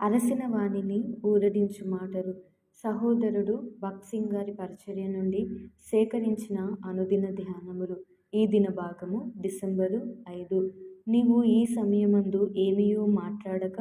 అలసిన వాణిని ఊరడించు మాటలు. సహోదరుడు భక్సింగ్ గారి పరిచర్య నుండి సేకరించిన అనుదిన ధ్యానములు. ఈ దిన భాగము డిసెంబరు ఐదు. నీవు ఈ సమయమందు ఏమీయో మాట్లాడక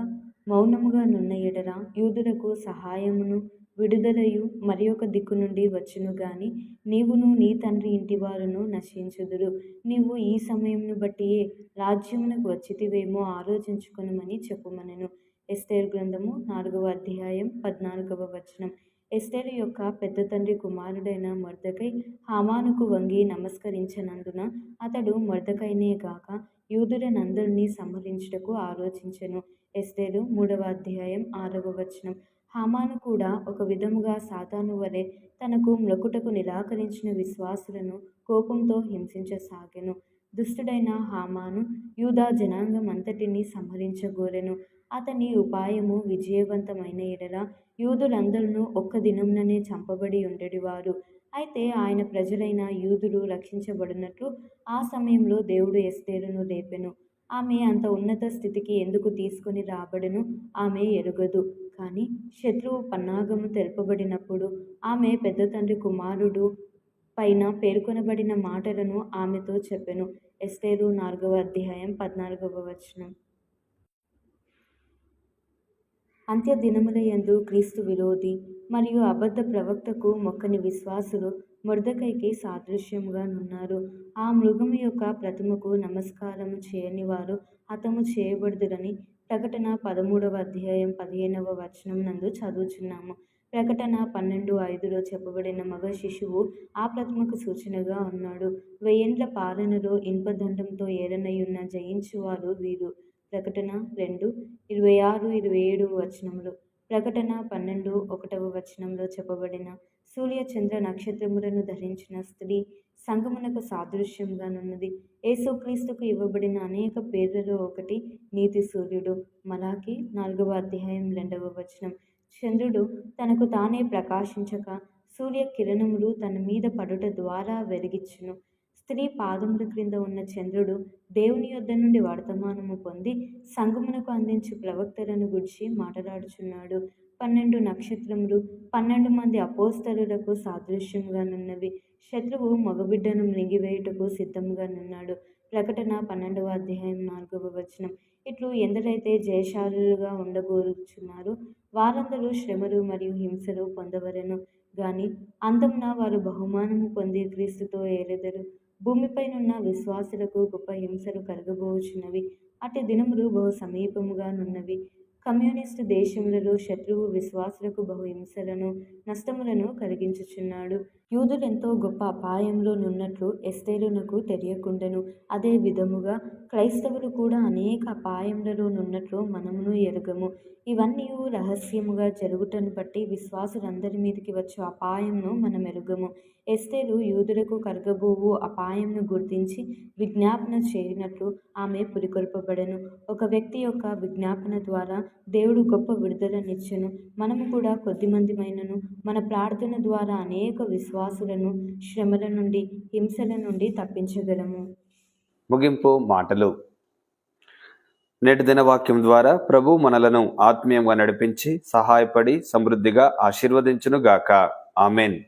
మౌనముగా నున్న ఎడరా యూదులకు సహాయమును విడుదలయు మరి ఒక దిక్కు నుండి వచ్చును గాని నీవును నీ తండ్రి ఇంటి వారును నశించుదురు. నీవు ఈ సమయమును బట్టియే రాజ్యమునకు వచ్చితివేమో ఆలోచించుకొనుమని చెప్పుమనెను. ఎస్తేరు గ్రంథము నాలుగవ అధ్యాయం పద్నాలుగవ వచనం. ఎస్తేరు యొక్క పెద్ద తండ్రి కుమారుడైన మర్దకై హామానుకు వంగి నమస్కరించనందున అతడు మర్దకైనే కాక యూదులనందరినీ సంహరించుటకు ఆలోచించెను. ఎస్తేరు మూడవ అధ్యాయం ఆరవ వచనం. హామాను కూడా ఒక విధముగా సాతాను వలె తనకు మ్రొకుటకు నిరాకరించిన విశ్వాసులను కోపంతో హింసించసాగెను. దుష్టుడైన హామాను యూదా జనాంగం అంతటినీ సంహరించగోరెను. అతని ఉపాయము విజయవంతమైన ఎడల యూదులందరూ ఒక్క దినంననే చంపబడి ఉండేవారు. అయితే ఆయన ప్రజలైన యూదులు రక్షించబడినట్లు ఆ సమయంలో దేవుడు ఎస్తేరును లేపెను. ఆమె అంత ఉన్నత స్థితికి ఎందుకు తీసుకొని రాబడను? ఆమె ఎరుగదు. కానీ శత్రువు పన్నాగము తెలుపబడినప్పుడు ఆమె పెద్ద తండ్రి కుమారుడు పైన పేర్కొనబడిన మాటలను ఆమెతో చెప్పెను. ఎస్తేరు నాలుగవ అధ్యాయం పద్నాలుగవ వచనం. అంత్య దినముల యందు క్రీస్తు విరోధి మరియు అబద్ధ ప్రవక్తకు మొక్కని విశ్వాసులు మురదకైకి సాదృశ్యంగా నున్నారు. ఆ మృగము యొక్క ప్రతిమకు నమస్కారము చేయని వారు అతము చేయబడుదురని ప్రకటన పదమూడవ అధ్యాయం పదిహేనవ వచనం నందు చదువుచున్నాము. ప్రకటన పన్నెండు ఐదులో చెప్పబడిన మగ శిశువు ఆ ప్రతిమకు సూచనగా ఉన్నాడు. వెయ్యేండ్ల పాలనలో ఇన్పదండంతో ఏరనయున్న జయించువారు వీరు. ప్రకటన రెండు ఇరవై ఆరు ఇరవై ఏడు వచనములు. ప్రకటన పన్నెండు ఒకటవ వచనంలో చెప్పబడిన సూర్య చంద్ర నక్షత్రములను ధరించిన స్త్రీ సంగమునకు సాదృశ్యంగానున్నది. యేసుక్రీస్తుకు ఇవ్వబడిన అనేక పేర్లలో ఒకటి నీతి సూర్యుడు. మలాకి నాలుగవ అధ్యాయం రెండవ వచనం. చంద్రుడు తనకు తానే ప్రకాశించక సూర్య కిరణములు తన మీద పడుట ద్వారా వెలిగించును. స్త్రీ పాదముల క్రింద ఉన్న చంద్రుడు దేవుని యొద్ద నుండి వర్తమానము పొంది సంగమునకు అందించు ప్రవక్తలను గురించి మాట్లాడుచున్నాడు. పన్నెండు నక్షత్రములు పన్నెండు మంది అపోస్తలులకు సాదృశ్యంగానున్నవి శత్రువు మగబిడ్డను మృంగివేయుటకు సిద్ధంగానున్నాడు ప్రకటన పన్నెండవ అధ్యాయం నాలుగవ వచనం. ఇట్లు ఎందరైతే జయశాలులుగా ఉండగోరుచున్నారో వారందరూ శ్రమలు మరియు హింసలు పొందవరెను. గాని అంతమున వారు బహుమానము పొంది క్రీస్తుతో ఏలెదరు. భూమిపైనున్న విశ్వాసులకు గొప్ప హింసలు కలగబోచున్నవి. అటు దినములు బహు సమీపముగానున్నవి కమ్యూనిస్టు దేశములలో శత్రువు విశ్వాసులకు బహు హింసలను నష్టములను కలిగించుచున్నాడు. యూదులెంతో గొప్ప అపాయంలో నున్నట్లు ఎస్తేరునకు తెలియకుండెను. అదే విధముగా క్రైస్తవులు కూడా అనేక అపాయములలో నున్నట్లు మనమును ఎరగము. ఇవన్నీ రహస్యముగా జరుగుటను బట్టి విశ్వాసులందరి మీదకి వచ్చే అపాయంను మనం ఎరుగము ఎస్తేరు యూదులకు కరగబోవు అపాయంను గుర్తించి విజ్ఞాపన చేయనట్లు ఆమె పురికొల్పబడెను. ఒక వ్యక్తి యొక్క విజ్ఞాపన ద్వారా దేవుడు గొప్ప విడుదలనిచ్చెను. మనము కూడా కొద్దిమందిమైనను. మన ప్రార్థన ద్వారా అనేక విశ్వాసులను శ్రమల నుండి హింసల నుండి తప్పించగలము. ముగింపు మాటలు. నేటి దిన వాక్యం ద్వారా ప్రభు మనలను ఆత్మీయంగా నడిపించి సహాయపడి సమృద్ధిగా ఆశీర్వదించును గాక ఆమెన్.